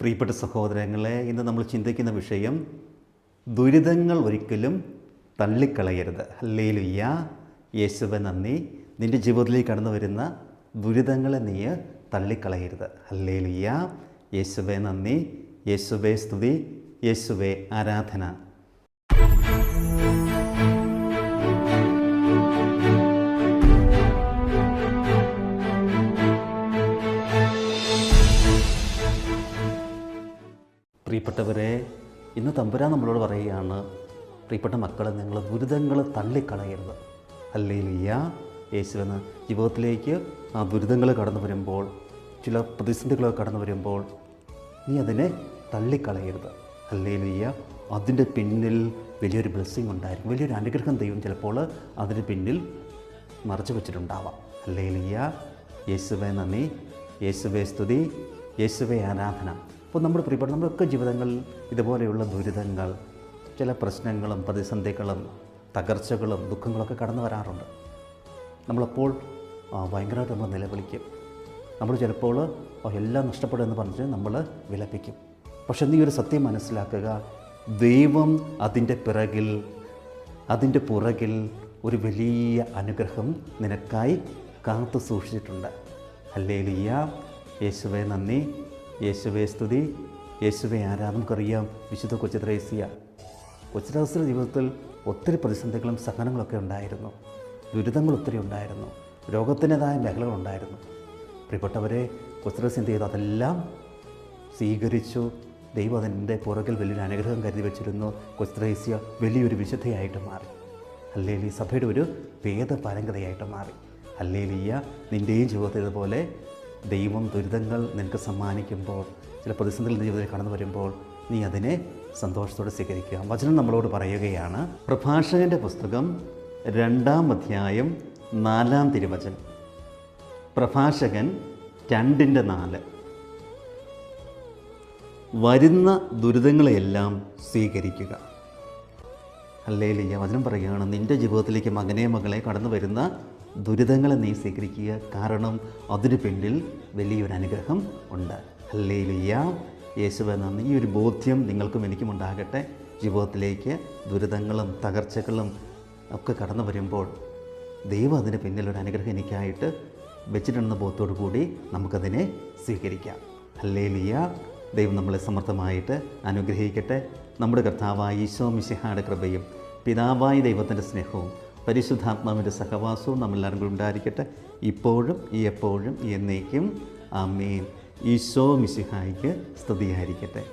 പ്രിയപ്പെട്ട സഹോദരങ്ങളെ ഇന്ന് നമ്മൾ ചിന്തിക്കുന്ന വിഷയം ദുരിതങ്ങൾ ഒരിക്കലും തള്ളിക്കളയരുത്. ഹല്ലേലുയ്യ. യേശുവ നന്ദി. നിന്റെ ജീവിതത്തിലേക്ക് കടന്നു വരുന്ന ദുരിതങ്ങളെ നീ തള്ളിക്കളയരുത്. ഹല്ലേലുയ്യ. യേശുവെ നന്ദി. യേശുവേ സ്തുതി. യേശുവേ ആരാധന. പ്രിയപ്പെട്ടവരെ ഇന്ന് തമ്പുരാൻ നമ്മളോട് പറയുകയാണ് പ്രിയപ്പെട്ട മക്കളെ നിങ്ങൾ ദുരിതങ്ങൾ തള്ളിക്കളയരുത്. അല്ലേലിയ യേശുവെന്ന് ജീവിതത്തിലേക്ക് ആ ദുരിതങ്ങൾ കടന്നു വരുമ്പോൾ ചില പ്രതിസന്ധികളൊക്കെ കടന്നു വരുമ്പോൾ നീ അതിനെ തള്ളിക്കളയരുത്. അല്ലേലിയ അതിന്റെ പിന്നിൽ വലിയൊരു ബ്ലെസ്സിങ് ഉണ്ടായിരിക്കും. വലിയൊരു അനുഗ്രഹം ദൈവം ചിലപ്പോൾ അതിന് പിന്നിൽ മറച്ചു വെച്ചിട്ടുണ്ടാവാം. അല്ലേലിയ യേശുവെ നന്ദി. യേശുവെ സ്തുതി. യേശുവെ ആരാധന. അപ്പോൾ നമ്മുടെ പ്രിയപ്പെട്ട നമ്മളൊക്കെ ജീവിതങ്ങളിൽ ഇതുപോലെയുള്ള ദുരിതങ്ങൾ ചില പ്രശ്നങ്ങളും പ്രതിസന്ധികളും തകർച്ചകളും ദുഃഖങ്ങളൊക്കെ കടന്നു വരാറുണ്ട്. നമ്മളപ്പോൾ ഭയങ്കരമായിട്ട് നമ്മൾ നിലവിളിക്കും. നമ്മൾ ചിലപ്പോൾ "ഓ, എല്ലാം നഷ്ടപ്പെടുമെന്ന് പറഞ്ഞിട്ട് നമ്മൾ വിലപിക്കും. പക്ഷെ നീ ഒരു സത്യം മനസ്സിലാക്കുക. ദൈവം അതിന്റെ പിറകിൽ അതിന്റെ പുറകിൽ ഒരു വലിയ അനുഗ്രഹം നിനക്കായി കാത്തു സൂക്ഷിച്ചിട്ടുണ്ട്. അല്ലേ ലിയ യേശുവെ നന്ദി. യേശുവെ സ്തുതി. യേശുവെ ആരാധന നമുക്കറിയാം വിശുദ്ധ കൊച്ചു ത്രേസ്യ. കൊച്ചു ത്രേസ്യയുടെ ജീവിതത്തിൽ ഒത്തിരി പ്രതിസന്ധികളും സഹനങ്ങളൊക്കെ ഉണ്ടായിരുന്നു. ദുരിതങ്ങൾ ഒത്തിരി ഉണ്ടായിരുന്നു. രോഗത്തിന്റെതായ മേഖലകളുണ്ടായിരുന്നു പ്രിയപ്പെട്ടവരെ കൊച്ചു ത്രേസ്യ എന്ത് ചെയ്തു? അതെല്ലാം സ്വീകരിച്ചു. ദൈവം അതിന്റെ പുറകിൽ വലിയൊരു അനുഗ്രഹം കരുതി വെച്ചിരുന്നു. കൊച്ചിത്രേസ്യ വലിയൊരു വിശുദ്ധയായിട്ട് മാറി. അല്ലേലി സഭയുടെ ഒരു വേദ പരങ്കതയായിട്ട് മാറി. അല്ലേലിയ നിന്റെയും ജീവിതത്തിൽ ഇതുപോലെ ദൈവം ദുരിതങ്ങൾ നിനക്ക് സമ്മാനിക്കുമ്പോൾ ചില പ്രതിസന്ധികൾ ജീവിതത്തിൽ കടന്നു വരുമ്പോൾ നീ അതിനെ സന്തോഷത്തോടെ സ്വീകരിക്കുക. വചനം നമ്മളോട് പറയുകയാണ് പ്രഭാഷകന്റെ പുസ്തകം രണ്ടാം അധ്യായം നാലാം തിരുവചനം. പ്രഭാഷകൻ രണ്ടിന്റെ നാല്. വരുന്ന ദുരിതങ്ങളെയെല്ലാം സ്വീകരിക്കുക. അല്ലേലിയ വചനം പറയുകയാണ് നിന്റെ ജീവിതത്തിലേക്ക് മകനെ മകളെ കടന്നു വരുന്ന ദുരിതങ്ങളെ നീ സ്വീകരിക്കുക കാരണം അതിന് പിന്നിൽ വലിയൊരു അനുഗ്രഹം ഉണ്ട്. അല്ലേ ലിയ യേശുവ നന്ദി. ഈ ഒരു ബോധ്യം നിങ്ങൾക്കും എനിക്കും ഉണ്ടാകട്ടെ. ജീവിതത്തിലേക്ക് ദുരിതങ്ങളും തകർച്ചകളും ഒക്കെ കടന്നു വരുമ്പോൾ ദൈവം അതിന് പിന്നിലൊരു അനുഗ്രഹം എനിക്കായിട്ട് വെച്ചിട്ടുണ്ടെന്ന ബോധത്തോടു കൂടി നമുക്കതിനെ സ്വീകരിക്കാം. അല്ലേ ലിയ ദൈവം നമ്മളെ സമർത്ഥമായിട്ട് അനുഗ്രഹിക്കട്ടെ. നമ്മുടെ കർത്താവായ ഈശോ മിശിഹായുടെ കൃപയും പിതാവായ ദൈവത്തിന്റെ സ്നേഹവും പരിശുദ്ധാത്മാവിന്റെ സഹവാസവും നമ്മളെല്ലാവരും കൂടി ഉണ്ടായിരിക്കട്ടെ. ഇപ്പോഴും ഈ എപ്പോഴും എന്നേക്കും. ആമേൻ. ഈശോ മിശിഹായിക്ക് സ്തുതിയായിരിക്കട്ടെ.